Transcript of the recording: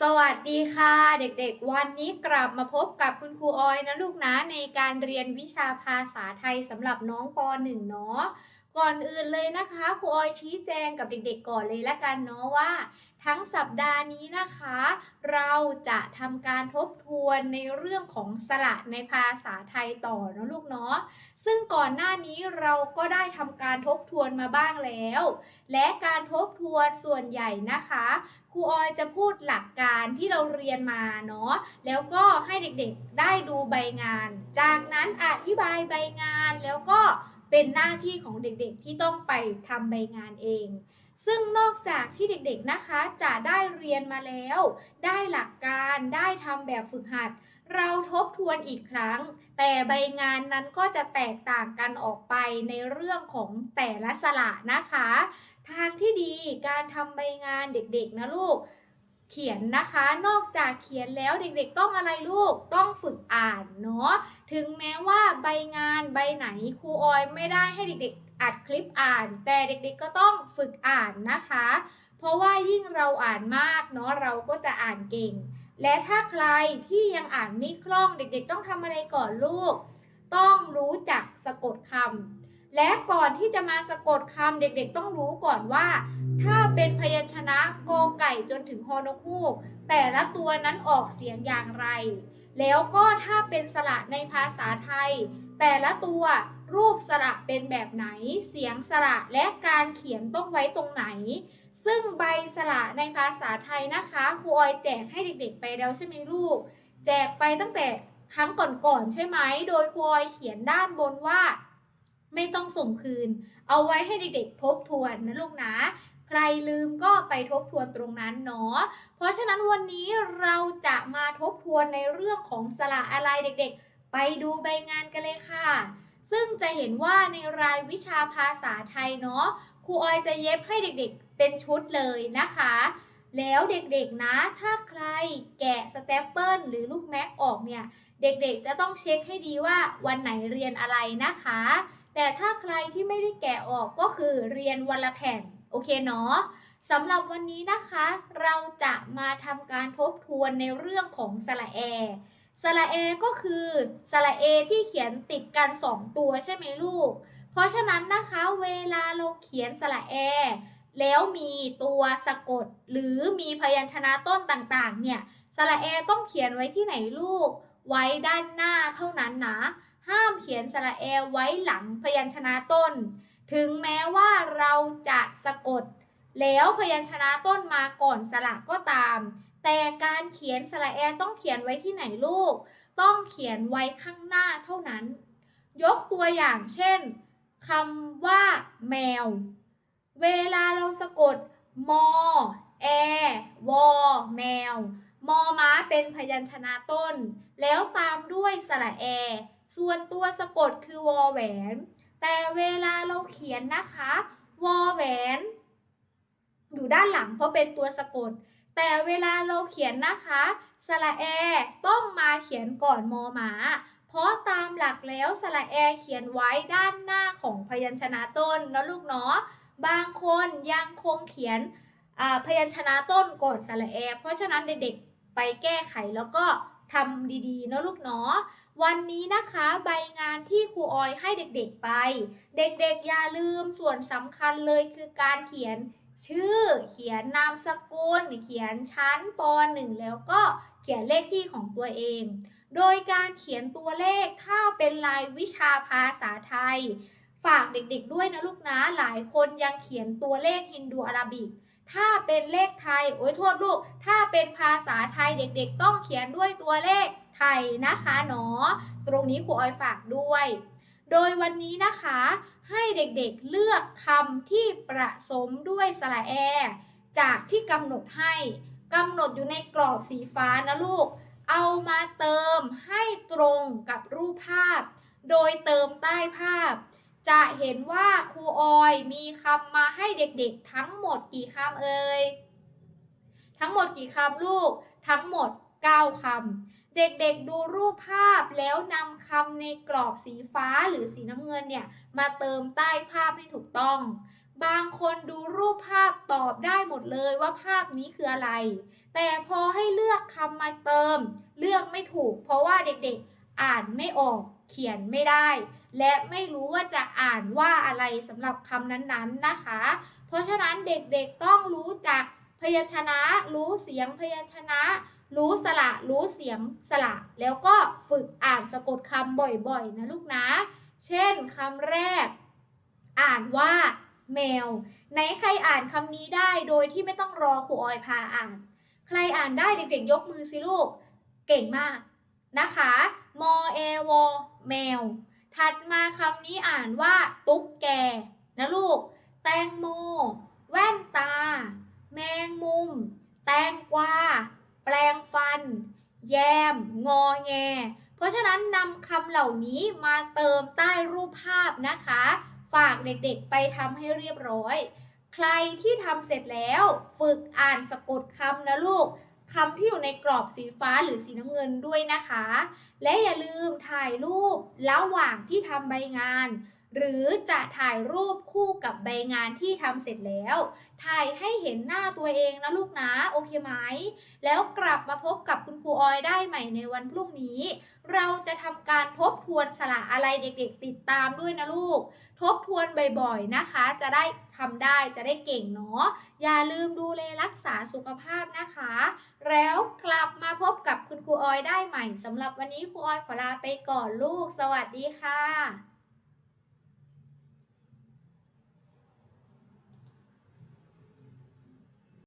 สวัสดีค่ะ เด็กๆ วันนี้กลับมาพบกับคุณครูออยนะลูกนะในการเรียนวิชาภาษาไทยสำหรับน้องป .1 เนาะ ก่อนอื่นเลยนะคะครูออยชี้แจงกับเด็กๆก่อนเลยละกันเนาะว่า ทั้งสัปดาห์นี้นะคะ เราจะทำการทบทวนในเรื่องของสระในภาษาไทยต่อนะลูกเนาะซึ่งก่อนหน้านี้เราก็ได้ทำการทบทวนมาบ้างแล้ว และการทบทวนส่วนใหญ่นะคะครูออยจะพูดหลักการที่เราเรียนมาเนาะแล้วก็ให้เด็กๆได้ดูใบงาน จากนั้นอธิบายใบงานแล้วก็ เป็นหน้าที่ของเด็กๆที่ต้องไปทำใบงานเอง ซึ่งนอกจากที่เด็กๆนะคะจะได้เรียนมาแล้ว ได้หลักการได้ทำแบบฝึกหัด เราทบทวนอีกครั้ง แต่ใบงานนั้นก็จะแตกต่างกันออกไปในเรื่องของแต่ละสระนะคะ ทางที่ดีการทำใบงานเด็กๆนะลูก เขียนนะคะ นอกจากเขียนแล้วเด็กๆต้องอะไรลูกต้องฝึกอ่านเนาะถึงแม้ว่าใบงานใบไหนครูออยไม่ได้ให้เด็กๆอัดคลิปอ่าน แต่เด็กๆก็ต้องฝึกอ่านนะคะ เพราะว่ายิ่งเราอ่านมากเนาะเราก็จะอ่านเก่ง และถ้าใครที่ยังอ่านไม่คล่องเด็กๆ ต้องทำอะไรก่อนลูก ต้องรู้จักสะกดคำ และก่อนที่จะมาสะกดคำเด็กๆ ต้องรู้ก่อนว่า ถ้าเป็นพยัญชนะกอไก่จนถึงฮอนกฮูก แต่ละตัวนั้นออกเสียงอย่างไร แล้วก็ถ้าเป็นสระในภาษาไทย แต่ละตัวรูปสระเป็นแบบไหน เสียงสระและการเขียนต้องไว้ตรงไหน ซึ่งใบสระในภาษาไทยนะคะครูออยแจกให้เด็กๆ ไปแล้วใช่ไหมลูก แจกไปตั้งแต่ครั้งก่อนๆใช่ไหม โดยครูออยเขียนด้านบนว่า ไม่ต้องส่งคืน เอาไว้ให้เด็กๆทบทวนนะลูกนะใครลืมก็ไปทบทวนตรงนั้นเนาะ เพราะฉะนั้นวันนี้เราจะมาทบทวนในเรื่องของสระอะไรเด็กๆ ไปดูใบงานกันเลยค่ะ ซึ่งจะเห็นว่าในรายวิชาภาษาไทยเนาะ ครูออยจะเย็บให้เด็กๆ เป็นชุดเลยนะคะ แล้วเด็กๆนะ ถ้าใครแกะสเตปเปิลหรือลูกแม็กออกเนี่ย เด็กๆจะต้องเช็คให้ดีว่าวันไหนเรียนอะไรนะคะ แต่ถ้าใครที่ไม่ได้แกะออกก็คือเรียนวันละแผ่น โอเคเนาะสำหรับวันนี้นะคะ เราจะมาทำการทบทวนในเรื่องของสระแอ สระแอก็คือสระเอที่เขียนติดกัน2ตัวใช่ไหมลูก เพราะฉะนั้นนะคะเวลาเราเขียนสระแอแล้วมีตัวสะกดหรือมีพยัญชนะต้นต่างๆ เนี่ย สระแอต้องเขียนไว้ที่ไหนลูก ไว้ด้านหน้าเท่านั้นนะ ห้ามเขียนสระแอไว้หลังพยัญชนะต้น ถึงแม้ว่าเราจะสะกด แล้วพยัญชนะต้นมาก่อนสระก็ตาม แต่การเขียนสระแอต้องเขียนไว้ที่ไหนลูก ต้องเขียนไว้ข้างหน้าเท่านั้น ยกตัวอย่างเช่นคำว่า แมว เวลาเราสะกดมอแอวอแมว มอม้าเป็นพยัญชนะต้น แล้วตามด้วยสระแอ ส่วนตัวสะกดคือวอแหวน แต่เวลาเราเขียนนะคะวอแหวน อยู่ด้านหลังเพราะเป็นตัวสะกด แต่เวลาเราเขียนนะคะสระแอต้องมาเขียนก่อนมอหมา เพราะตามหลักแล้วสระแอเขียนไว้ด้านหน้าของพยัญชนะต้นนะลูกเนาะบางคนยังคงเขียนพยัญชนะต้นก่อนสระแอ เพราะฉะนั้นเด็กๆไปแก้ไขแล้วก็ทำดีๆนาะลูกเนาะ วันนี้นะคะใบงานที่ครูออยให้เด็กๆไป เด็กๆอย่าลืมส่วนสำคัญเลยคือการเขียนชื่อ เขียนนามสกุล เขียนชั้นป .1 แล้วก็เขียนเลขที่ของตัวเอง โดยการเขียนตัวเลขถ้าเป็นลายวิชาภาษาไทย ฝากเด็กๆด้วยนะลูกนะหลายคนยังเขียนตัวเลขฮินดูอาราบิกถ้าเป็นเลขไทย โอ้ยโทษลูก ถ้าเป็นภาษาไทยเด็กๆ ต้องเขียนด้วยตัวเลข ไทยนะคะเนาะตรงนี้ครูออยฝากด้วย โดยวันนี้นะคะให้เด็กๆเลือกคำที่ประสมด้วยสระแอ จากที่กำหนดให้กำหนดอยู่ในกรอบสีฟ้านะลูก เอามาเติมให้ตรงกับรูปภาพ โดยเติมใต้ภาพ จะเห็นว่าครูออยมีคำมาให้เด็กๆ ทั้งหมดกี่คำเอ่ยทั้งหมดกี่คำลูก ทั้งหมด 9 คำ เด็กๆดูรูปภาพแล้วนำคำในกรอบสีฟ้าหรือสีน้ำเงินเนี่ยมาเติมใต้ภาพให้ถูกต้อง บางคนดูรูปภาพตอบได้หมดเลยว่าภาพนี้คืออะไร แต่พอให้เลือกคำมาเติม เลือกไม่ถูก เพราะว่าเด็กๆอ่านไม่ออกเขียนไม่ได้ และไม่รู้ว่าจะอ่านว่าอะไรสำหรับคำนั้นๆนะคะ เพราะฉะนั้นเด็กๆต้องรู้จักพยัญชนะ รู้เสียงพยัญชนะ รู้สระรู้เสียงสระ แล้วก็ฝึกอ่านสะกดคำบ่อยๆ นะลูกนะ เช่นคำแรก อ่านว่าแมว ไหนใครอ่านคำนี้ได้โดยที่ไม่ต้องรอครูออยพาอ่าน ใครอ่านได้เด็กๆยกมือสิลูก เก่งมากนะคะมอเอวอแมว ถัดมาคำนี้อ่านว่า ตุ๊กแก นะลูก แตงโม แว่นตา แมงมุม แตงกวา แปลงฟัน แยม งอแง เพราะฉะนั้นนำคำเหล่านี้มาเติมใต้รูปภาพนะคะ ฝากเด็กๆไปทำให้เรียบร้อย ใครที่ทำเสร็จแล้ว ฝึกอ่านสะกดคำนะลูกคำที่อยู่ในกรอบสีฟ้าหรือสีน้ำเงินด้วยนะคะ และอย่าลืมถ่ายรูประหว่างที่ทำใบงาน หรือจะถ่ายรูปคู่กับใบงานที่ทำเสร็จแล้ว ถ่ายให้เห็นหน้าตัวเองนะลูกนะ โอเคไหม แล้วกลับมาพบกับคุณครูออยได้ใหม่ในวันพรุ่งนี้ เราจะทำการทบทวนสระอะไรเด็กๆ ติดตามด้วยนะลูก ทบทวนบ่อยๆนะคะ จะได้ทำได้จะได้เก่งเนาะ อย่าลืมดูแลรักษาสุขภาพนะคะ แล้วกลับมาพบกับคุณครูออยได้ใหม่สำหรับวันนี้ครูออยขอลาไปก่อนลูก สวัสดีค่ะ